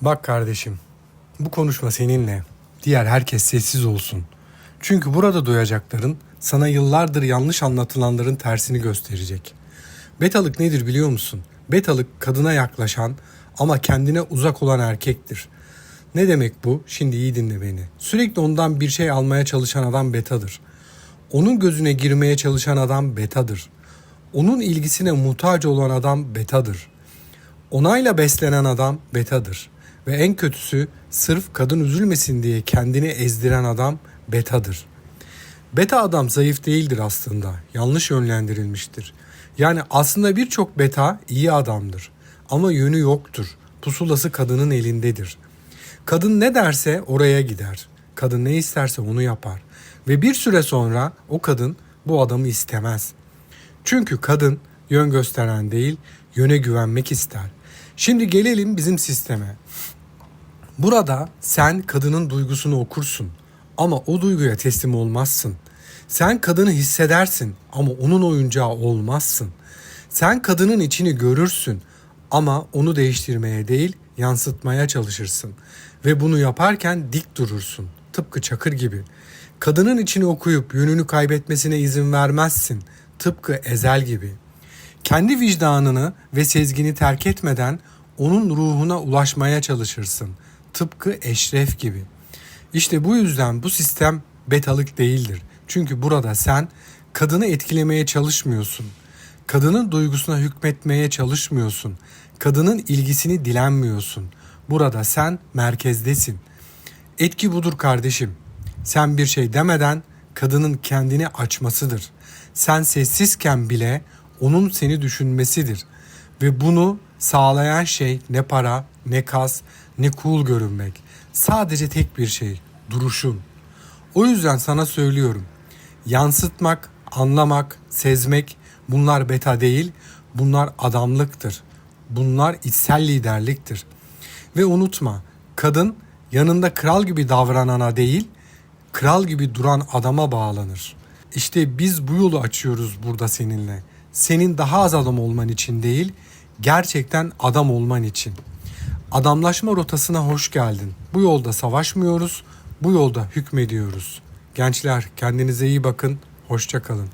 Bak kardeşim, bu konuşma seninle. Diğer herkes sessiz olsun. Çünkü burada duyacakların sana yıllardır yanlış anlatılanların tersini gösterecek. Betalık nedir biliyor musun? Betalık kadına yaklaşan ama kendine uzak olan erkektir. Ne demek bu? Şimdi iyi dinle beni. Sürekli ondan bir şey almaya çalışan adam betadır. Onun gözüne girmeye çalışan adam betadır. Onun ilgisine muhtaç olan adam betadır. Onayla beslenen adam betadır. Ve en kötüsü sırf kadın üzülmesin diye kendini ezdiren adam betadır. Beta adam zayıf değildir aslında. Yanlış yönlendirilmiştir. Yani aslında birçok beta iyi adamdır. Ama yönü yoktur. Pusulası kadının elindedir. Kadın ne derse oraya gider. Kadın ne isterse onu yapar. Ve bir süre sonra o kadın bu adamı istemez. Çünkü kadın yön gösteren değil, yöne güvenmek ister. Şimdi gelelim bizim sisteme. Burada sen kadının duygusunu okursun ama o duyguya teslim olmazsın. Sen kadını hissedersin ama onun oyuncağı olmazsın. Sen kadının içini görürsün ama onu değiştirmeye değil yansıtmaya çalışırsın. Ve bunu yaparken dik durursun. Tıpkı çakır gibi. Kadının içini okuyup yönünü kaybetmesine izin vermezsin. Tıpkı ezel gibi. Kendi vicdanını ve sezgini terk etmeden onun ruhuna ulaşmaya çalışırsın. Tıpkı eşref gibi. İşte bu yüzden bu sistem betalık değildir. Çünkü burada sen kadını etkilemeye çalışmıyorsun. Kadının duygusuna hükmetmeye çalışmıyorsun. Kadının ilgisini dilenmiyorsun. Burada sen merkezdesin. Etki budur kardeşim. Sen bir şey demeden kadının kendini açmasıdır. Sen sessizken bile onun seni düşünmesidir. Ve bunu sağlayan şey ne para, ne kas, ne cool görünmek. Sadece tek bir şey, duruşun. O yüzden sana söylüyorum. Yansıtmak, anlamak, sezmek bunlar beta değil, bunlar adamlıktır. Bunlar içsel liderliktir. Ve unutma, kadın yanında kral gibi davranana değil, kral gibi duran adama bağlanır. İşte biz bu yolu açıyoruz burada seninle. Senin daha az adam olman için değil, gerçekten adam olman için. Adamlaşma rotasına hoş geldin. Bu yolda savaşmıyoruz, bu yolda hükmediyoruz. Gençler kendinize iyi bakın, hoşça kalın.